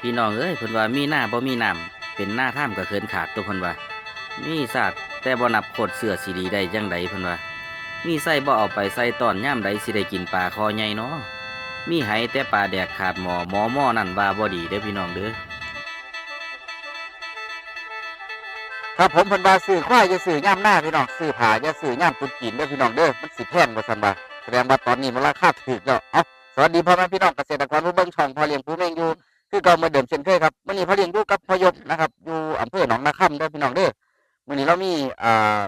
พี่น้องเอ้ยเพิ่นว่ามีหน้าบ่มีน้ำเป็นหน้าท่ามก็เคินขาดตัวเพิ่นว่ามีศาสตร์แต่บ่นับโคตรเสือสิดีได้จังใดเพิ่นว่ามีไส้บ่เอาไปใส่ตอนย่ามใดสิได้กินปลาคอใหญ่เนาะมีไหแต่ปลาแดกขาดหมอหมอหม้อนั่นว่าบ่ดีเด้อพี่น้องเด้อครับผมเพิ่นว่าซื้อควายจะซื้อย่ามหน้าพี่น้องซื้อผาจะซื้อย่ามตุนกินเด้อพี่น้องเด้อมันสิแพงบ่ซั่นบ่แสดงว่าตอนนี้มันราคาถูกแล้วเอ้าสวัสดีพ่อแม่พี่น้องเกษตรกรผู้เบิ่งช่องพ่อเลี้ยงผู้เม่งอยู่ คือเก่าเหมาเดิมเช่นเคยครับมื้อนี้พ่อเลี้ยงอยู่กับพ่อยศนะครับ อยู่อำเภอหนองนาคำเด้อพี่น้องเด้อมื้อนี้เรามีอ่า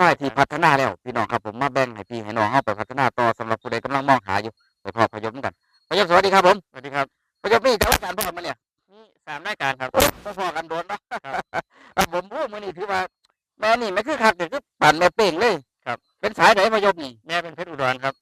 ควายที่พัฒนาแล้ว พี่น้องครับผมมาแบ่งให้พี่ให้น้องเฮาไปพัฒนาต่อสำหรับผู้ใดกำลังมองหาอยู่ไปพ่อพ่อยศเหมือนกันพ่อยศสวัสดีครับผมสวัสดีครับพ่อยศนี่จังหวัดการพ่อมาเนี่ยนี่สามรายการครับพ่อพ่อกันโดนเนาะอะผมพูดมือนี่ถือว่าแม่นี่ไม่คือคักแต่คือปั่นแม่เป่งเลยครับ เป็นสายไหนพยมนี่แม่เป็นเพชรอุดรครับ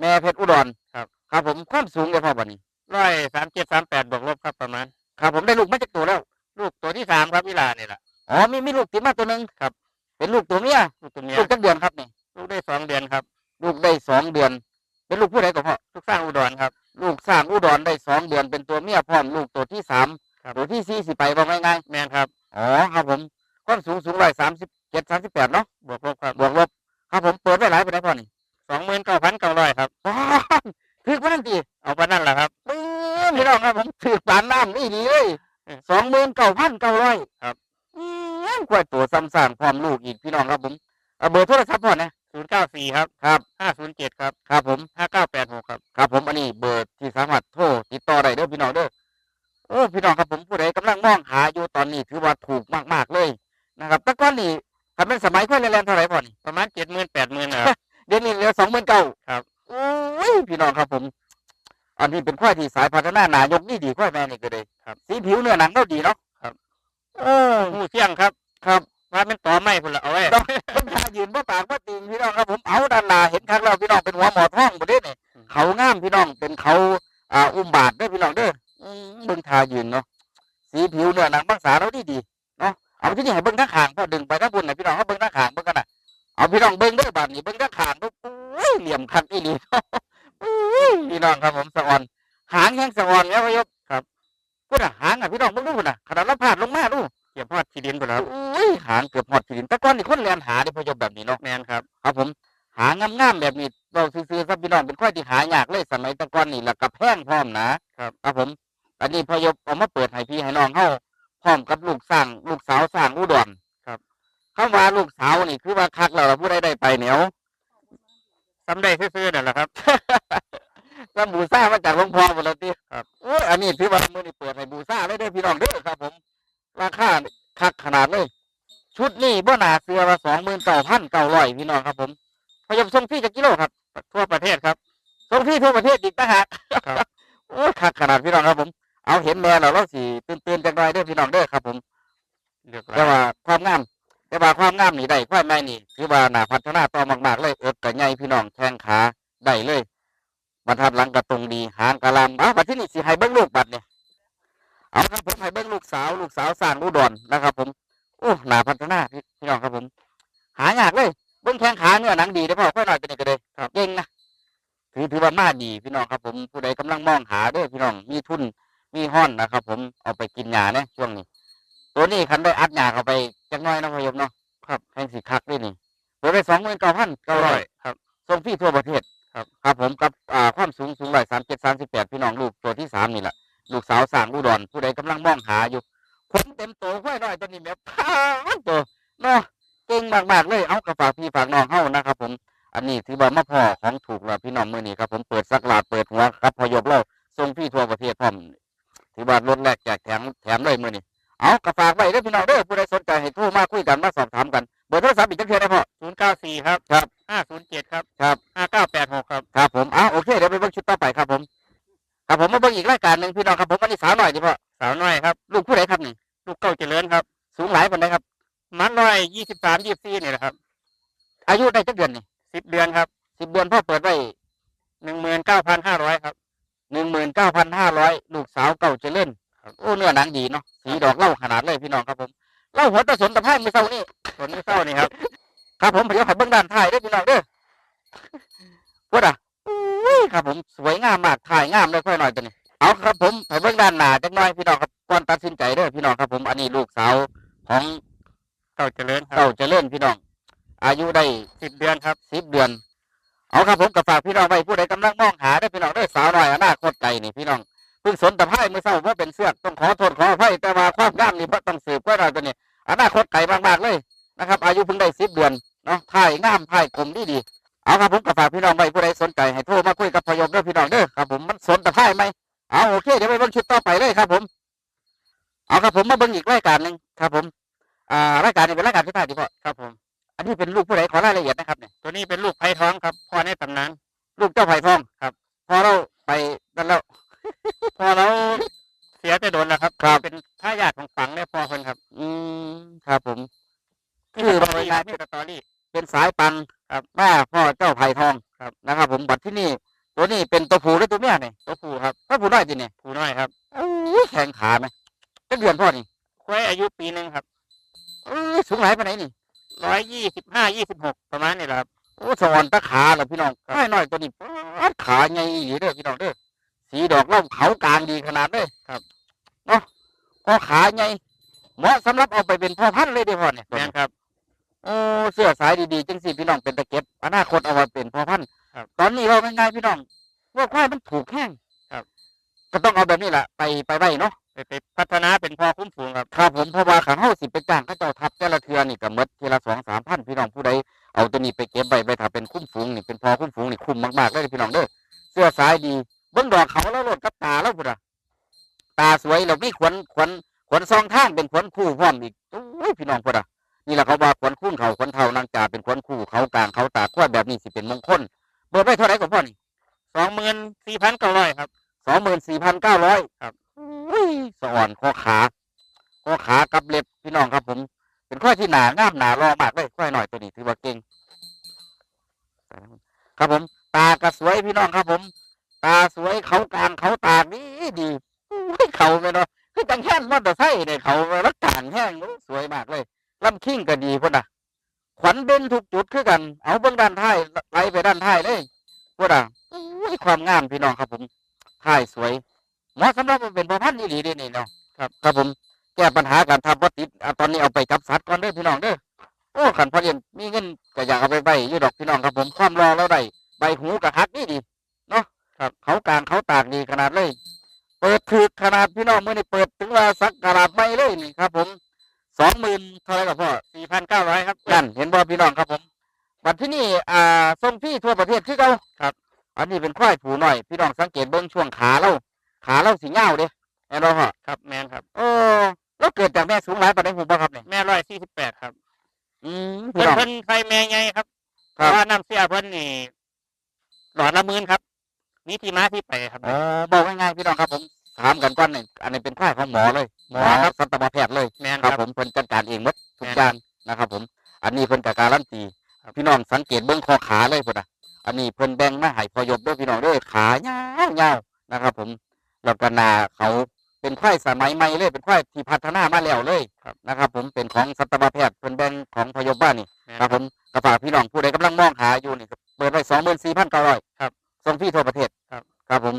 แม่เพชรอุดรครับ ครับผมความสูงเลยพ่อบันนี้ ร้อยสามเจ็ดสามแปดบวกลบครับประมาณ ครับ ผมได้ลูกมาจากตัวแล้ว ลูกตัวที่สามครับวิลาเนี่ยแหละอ๋อมีมีลูกติดมาตัวหนึ่งครับ เป็นลูกตัวเมียลูกตัวเมียลูกจักเดือนครับนี่ลูกได้สองเดือนครับ ลูกได้สองเดือน เป็นลูกผู้ใดก็พ่อลูกสร้างอุดรครับ ลูกสร้างอุดรได้สองเดือน เป็นตัวเมียพร้อมลูกตัวที่สามครับตัวที่สี่สิไปบอกง่ายแมนครับๆอ๋อครับผมความสูงสูงร้อยสามสิบเจ็ดสามสิบแปดเนาะบวกลบครับบวกลบครับผมเปิดไว้หลายไปได้พ่อนี่สองหมื่นเก้าพันเก้าร้อยครับว้าว ถึกว่านั่นตีเอาไปนั่นแหละครับปื้มพี่น้องครับผมถือปานน้ำนี่ดีเลยเออสองหมื่นเก้าพันเก้าร้อยครับอืมกล้วยตัวซ้ำสร้างพร้อมลูกอีกพี่น้องครับผมเอาเบอร์โทรศัพท์พ่อนะศูนย์เก้าสี่ครับครับห้าศูนย์เจ็ดครับครับผมห้าเก้าแปดหกครับครับผมอันนี้เบอร์ที่สามารถโทรติดต่อได้เด้อพี่น้องเด้อโอ้พี่น้องครับผมผู้ใดกำลังมองหาอยู่ตอนนี้ถือว่าถูกมากๆเลยนะครับแต่ก่อนนี่ถ้าเป็นสมัยค่อยแลนๆเท่าไหร่พ่อนี่ประมาณเจ็ดหมื่นแปดหมื่นนะครับเดี๋ยวนี้เหลือสองหมื่นเก้าครับโอ้ ยพี่น้องครับผม อันนี้เป็นควายที่สายพัฒนานายกนี่ดีควายแม่นี่ก็เลยครับ สีผิวเนื้อหนังก็ดีเนาะครับโอ้หูเที่ยงครับ ครับว่าเป็นต่อไม้พุ่นละเอาไว้ต้องต้องทายืนบ่ปากบ่ตีนพี่น้องครับผมเอาด้านหน้าเห็นครั้งแล้วพี่น้องเป็นหัวหมอท้องบ่ได้นี่เขางามพี่น้องเป็นเขาอ่าอุ้มบาทเด้อพี่น้องเด้ออืมเบิ่งทายืนเนาะสีผิวเนื้อหนังบางสาเราดีดีๆเนาะเอาที่นี่ให้เบิ่งทั้งข้างพอดึงไปทั้งบนน่ะพี่น้องเขาเบิ่งทั้งข้างเบิ่งกันน่ะเอาพี่น้องเบิ่งเด้อบาดนี้เบิ่งทั้งข้างเด้อโอ้ยเหลี่ยมคักอีหลีโอ้ย พี่น้องครับผมสะออน หางแห้งสะออนแล้วพะยบครับพูดอะหางอะพี่น้องเบิ่งดูพุ่นน่ะขนาดเราพาดลงมาดูเก็บพอดที่ดินพุ่นละครับโอ้ยหางเกือบหอดขีดินแต่ก่อนนี่คนเรียนหาได้พะยบแบบนี้เนาะแมนครับครับผมหางามๆแบบนี้เราซื้อๆครับพี่น้องเป็นควายที่หายากเลยสมัยแตะก่อนนี่แล้วก็แพงพร้อมนะครับครับผมอันนี้พอยบเอามาเปิดให้พี่ให้น้องเฮาพร้อมกับลูกสร้างลูกสาวสร้างอุดรครับคำว่าลูกสาวนี่คือว่าคักแล้วล่ะผู้ใดได้ไปเหนียว ซ้ำได้ซื่อๆนั่นแหละครับ ก็บูซ่ามาจากหลวงพ่อหมดแล้วติครับโอ้ยอันนี้ถือว่ามื้อนี้เปิดให้บูซ่าเลยเด้อพี่น้องเด้อครับ ผม ราคาคักขนาดเลย ชุดนี้บ่น่าเสือว่า29,900พี่น้องครับ ผมพยบส่งฟรีจักกิโลครับ ทั่วประเทศครับส่งฟรีทั่วประเทศอีกต่างหากครับ โอ้ยคักขนาดพี่น้องครับผม เอาเห็นแม่แล้วเราสิตื่นๆจังไดเด้อพี่น้องเด้อครับ ผมเลือกแต่ลายว่าความงาม แต่ว่าความงามนี่ได้ความแม่นี่ถือว่าหนาพัฒนาต่อมาก ๆ เลยเอิบกับใหญ่พี่น้องแข้งขาได้เลยบรรทัดหลังกระตรงดีหางกระลำอ้าวบัดที่นี่สิให้เบิ้งลูกบัดเนี่ยเอาครับผมให้เบิ้งลูกสาว ลูกสาวสร้างอุดรนนะครับ ผมโอ้หนาพัฒนาพี่พี่น้องครับผม หายากเลยเบิ้งแข้งขาเนื้อหนังดีได้พ่อค่อยหน่อยเป็นอีกก็เลยครับเก่งนะถือถือว่ามาดีพี่น้องครับผมผู้ใดกำลังมองหาด้อพี่น้องมีทุนมีห้อนนะครับ ผมเอาไปกินยาเนี่ยช่วงนี้ ตัวนี้คันได้อัดหยาเข้าไปจักหน้อยเนาะพะยมเนาะครับแพงสีคักด้วยนี่เปิดไปสองหมื่นเก้าพันเก้าร้อยครับส่งฟรีทั่วประเทศครับครับผมกับอ่าความสูงสูงร้อยสามเจ็ดสามสิบแปดพี่น้องลูกตัวที่สามนี่แหละลูกสาวสร้างอุดรผู้ใดกำลังมองหาอยู่ขนเต็มตัวค่อยน้อยตัวนี้แบบพานตัวเนาะเก่งมากๆเลยเอากระฝากพี่ฝากน้องเฮานะครับ ผม อันนี้ถือว่ามาพ่อของถูกแล้วพี่น้องมือนี้ครับผมเปิดสักหลาดเปิดหัวครับพอยบเราส่งฟรีทั่วประเทศพร้อมถือว่ารถแรกแจกแถมแถมเลยมือนี้ เอากระฝากไว้เด้อพี่น้องเด้อผู้ใดสนใจให้โทรมาคุยกันมาสอบถามกันเบอร์โทรศัพท์อีกจังเทื่อได้พ่อศูนย์เก้าสี่ครับครับห้าศูนย์เจ็ดครับครับห้าเก้าแปดหกครับครับผมเอาโอเคเดี๋ยวไปเบิ่งชุดต่อไปครับผม ครับผมมาเบิ่งอีกรายการหนึ่งพี่น้องครับผมอันนี้สาวหน่อยดิพ่อสาวน้อยครับ ลูกผู้ใดครับนี่ลูกเก้าเจริญครับ สูงหลายปานใดครับมันร้อยยี่สิบสามยี่สิบสี่นี่แหละครับ อายุได้จักเดือนนี่สิบเดือนครับสิบเดือนพ่อเปิดไว้หนึ่งหมื่นเก้าพันห้าร้อยครับหนึ่งหมื่นเก้าพันห้าร้อยลูกสาวเก่าเจริญครับ โอ้เนื้อหนังดีเนาะสีดอกเหล่าขนาดเลยพี่น้องครับผมเหล่าหัวตะสนตะไคร้มือเศร้านี่ผลที่เศร้านี่ครับ ครับผมเดี๋ยวให้เบิ่งด้านท้ายเด้อพี่น้องเด้อพูดอะอุ้ยครับผมสวยงามมากถ่ายงามเลยค่อยหน่อยตัวนี้เอาครับผมไปเบื้องด้านหน้าจักหน่อยพี่น้องครับก่อนตัดสินใจเด้อพี่น้องครับผมอันนี้ลูกสาวของเต่าเจริญครัเต้าบเจริญพี่น้อง อายุได้สิบเดือนครับสิบเดือน เอาครับผมกับฝากพี่น้องไว้ผู้ใดกำลังมองหาได้อพี่น้องได้อสาวน้อยอนาคตไกลนี่พี่น้องเพิ่งสนตะไคร้เมื่อเช้าเพราะเป็นเสื้อกต้องขอโทษขออภัยแต่ว่าความงามนี่เพราะต้องสืบไว้ตัวนี้อนาคตไกลมากๆเลยนะครับ อายุเพิ่งได้สิบเดือนเนาะถ่ายงามถ่ายคมดีดีเอาครับผมกับฝากพี่น้องไว้ผู้ใดสนใจให้โทรมาคุยกับพยมเด้อพี่น้องเด้อครับผมมันสนตะไคร้ไหมเอาโอเคเดี๋ยวไปเบิ่งชุดต่อไปเลยครับ ผม เอาครับผมมาเบิ่งอีกรายการหนึ่งครับ ผม อ่ารายการนี้เป็นรายการที่ถ่ายดีพ่อครับผม อันนี้เป็นลูกผู้ใดขอรายละเอียดนะครับเนี่ยตัวนี้เป็นลูกไผ่ท้องครับพ่อในตำนานลูกเจ้าไผ่ทองครับพอเราไปนั่นแล้ว พอเราเสียแต่โดนแล้วครับครับ เป็นทายาทของฝังได้พ่อคนครับ อืมครับผมคือคือสบตอริรี่การนี่สตอรี่ เป็นสายปันครับแม่พ่อเจ้าไผ่ทองครับนะครับ ผมบัดที่นี่ ตัวนี้เป็นตัวผู้หรือตัวเมียเนี่ยตัวผู้ครับถ้าผู้น้อยจีเนี่ยผู้น้อยครับโอ้ยแข็งขาไหมเป็นเดือนพ่อนี่ควายอายุปีหนึ่งครับเอ้ยสูงหลายไปไหนใดนี่ร้อยยี่สิบห้ายี่สิบหกประมาณนี้แหละครับโอ้สวรรค์ตะขาเหรอพี่น้องครับน้อยน้อยตัวนี้ป๊าดขาใหญ่อีหลีเด้อพี่น้องเด้อ สีดอกเล่าเขากลางดีขนาดเด้อครับเนาะพอขาใหญ่เหมาะสำหรับเอาไปเป็นพ่อพันธุ์เลยเด้อพ่อเนี่ยแม่นครับโอ้เสื้อสายดีๆจังสิพี่น้องเป็นตะเก็บอนาคตเอาไว้เป็นพ่อพันธุ์ครับตอนนี้เราง่ายๆพี่น้องว่าควายมันถูกแห้งครับ ก็ต้องเอาแบบนี้แหละไปไปไว้เนาะไปไปพัฒนาเป็นพ่อคุ้มฝูงครับครับผมเพราะว่าขังเฮาสิไปจ้างเขาเจ้าทับแต่ละเทือนี่ก็หมดทีละสองสามพันพี่น้องผู้ใดเอาตัวนี้ไปเก็บไว้ไปถ้าเป็นคุ้มฝูงนี่เป็นพ่อคุ้มฝูงนี่คุ้มมากๆเลยพี่น้องเด้อเสื้อสายดี เบิ้งดอกเขาแล้วโลดกับตาแล้วพุ่นอะตาสวยแล้วมีขวนขวนขวนซองข้างเป็นขวนคู่พร้อมอีกโอ้ยพี่น้องพุ่นอะนี่แหละเขาว่าขวนคุ้นเขาขวนเท่านางจ่าเป็นขวนคู่เขากลางเขาตาขั้วแบบนี้สิเป็นมงคลเบอร์ไปเท่าไหร่กับพ่อนี่สองหมื่นสี่พันเก้าร้อยครับสองหมื่นสี่พันเก้าร้อยครับสะอ่อนข้อขาข้อขากับเล็บพี่น้องครับผม เป็นข้อที่หนางามหนารอมากเลยข้อยหน่อยตัวนี้ถือว่าเก่งครับผม ตากระสวยพี่น้องครับผม งามพี่น้องครับผมท้ายสวยเหมาะสำหรับเป็นพ่อพันธุ์นี่หลีเด้นี่เนาะครับครับผมแก้ปัญหาการทำวัตติตอนนี้เอาไปจับสัตว์ก่อนเด้อพี่น้องเด้อโอ้ขันพอเรียนมีเงินก็อยากเอาไปใบอยู่ดอกพี่น้องครับผมความรอแล้วได้ใบหูกับฮักนี่ดีเนาะครับเขากลางเขาตากดีขนาดเลยเปิดถือขนาดพี่น้องเมื่อนี่เปิดถึงว่าสักกระดาษไม่เลยนี่ครับ ผมสองหมื่นเท่าไรกับพ่อ อืมพี่เพิ่นน้องเพิ่นไฟแม่ไงครับเพครับ ราะว่าน้ำเสียเพิ่นนี่หลอดละหมื่นครับนี่ที่มาที่ไปครับอ๋อบอกง่ายๆพี่น้องครับผมถามกันก่อนนี่อันนี้เป็นค่ายของหมอเลยหมอหมอครับสัตวแพทย์เลยแมนคครัรับบ ผมเพิ่นจัดการเองหมดทุกแม่นอย่างนะครับ ผม อันนี้เพิ่นกับการันตีครับพี่น้องสังเกตเบื้องคอขาเลยพุ่นอะ อันนี้เพิ่นแบ่งมาให้พอยบด้วยพี่น้องเด้วยขายาวๆนะครับ ผมแล้วก็หนาเขา เป็นควายสมัยใหม่เลยเป็นควายที่พัฒนามาแล้วเลยนะครับ ผมเป็นของสัตวแพทย์เพิ่นแบ่งของพอยบบ้านนี่แม่นครับผมกระฝากพี่น้องผู้ใดกำลังมองหาอยู่นี่ก็เปิดไว้สองหมื่นสี่พันเก้าร้อยครับส่งพี่ทั่วประเทศครับครับผม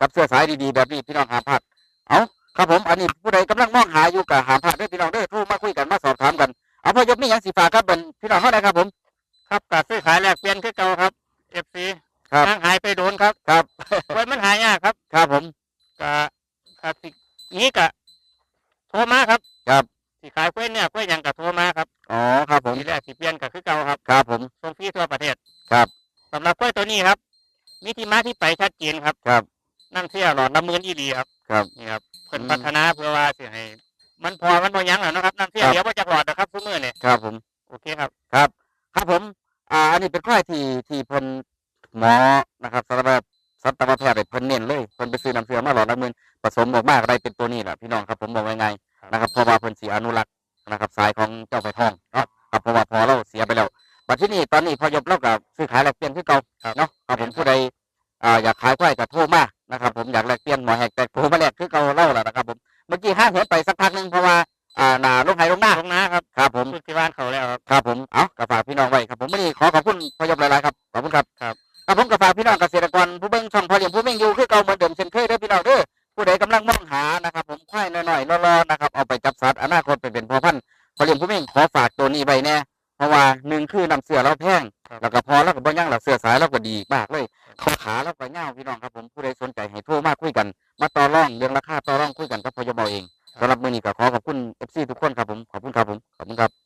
กับเสื้อสายดีๆแบบนี้พี่น้องหามพลาดเอาครับผมอันนี้ผู้ใดกำลังมองหาอยู่กับหามพลาดเด้อพี่น้องเด้อโทรมาคุยกันมาสอบถามกันเอาพอยบนี่ยังสีฟ้ากครับเป็นพี่น้องเท่าไหร่ครับผม ครับการซื้อขายแลกเปลี่ยนคือเก่าครับเอฟซีครับหายไปโดนครับครับไว้มันหายากครับ ครับผมกะกะสิ นี้กะโทรมาครับครับสิขายกล้วยเนี่ยกล้วยหยังกะโทรมาครับอ๋อครับผมทีแรกสิเปลี่ยนกะคือเก่าครับครับผมส่งฟรีทั่วประเทศครับสำหรับกล้วยตัวนี้ครับ มีที่มาที่ไปชัดเจนครับครับน้ำเสียหลอดละหมื่นอีหลีครับครับนี่ครับเพิ่นอืมพัฒนาเพื่อว่าสิให้มันพอมันบ่ยั้งแล้วนะครับน้ำเสียครับเดี๋ยวว่าจะหลอดนะครับทุกมื้อเนี่ยครับผมโอเคครับครับ ครับผม อ่า อันนี้เป็นควายที่ที่เพิ่นหมอนะครับสัตวแพทย์ สัตวแพทย์เนี่ยเพิ่นเน้นเลยเพิ่นไปซื้อน้ำเสือมาหลอดละหมื่นผสมออกมาได้เป็นตัวนี้แหละพี่น้องครับผมบอกง่ายครับๆนะครับเพราะว่าเพิ่นสีอนุรักษ์นะครับสายของเจ้าไผ่ทองเนาะครับเพราะว่าพอเราเสียไปแล้วบัดที่นี่ตอนนี้พอยบเรากับซื้อขายแลกเปลี่ยนคือเก่าเนาะครับผมผู้ใดอ่าอยากขายควายก็โทรมานะครับผมอยากแลกเปลี่ยนหมอแหกแต่โทรมาแลกคือเก่าเล่าแหละนะครับผมเมื่อกี้ห้างเหินไปสักพักหนึงเพราะว่าอ่าหนาลง อาไปจับสัตว์อนาคตไปเป็นพ่อพันธุ์พอเลี้ยงผู้เองขอฝากตัวนี้ไว้แน่เพราะว่าหนึ่งคือน้ำเสือเราแพงครับแล้วก็พอแล้วก็บ่ย่างหลักเสือสายเราก็ดีมากเลยข้อขาเราก็เง่าวพี่น้องครับผมผู้ใดสนใจให้โทรมาคุยกัน มาต่อรองเรื่องราคาต่อรองคุยกันกับพยบเองสำหรับมื้อนี้ก็ขอขอบคุณ FC ทุกคนครับผมขอบคุณครับผมขอบคุณครับ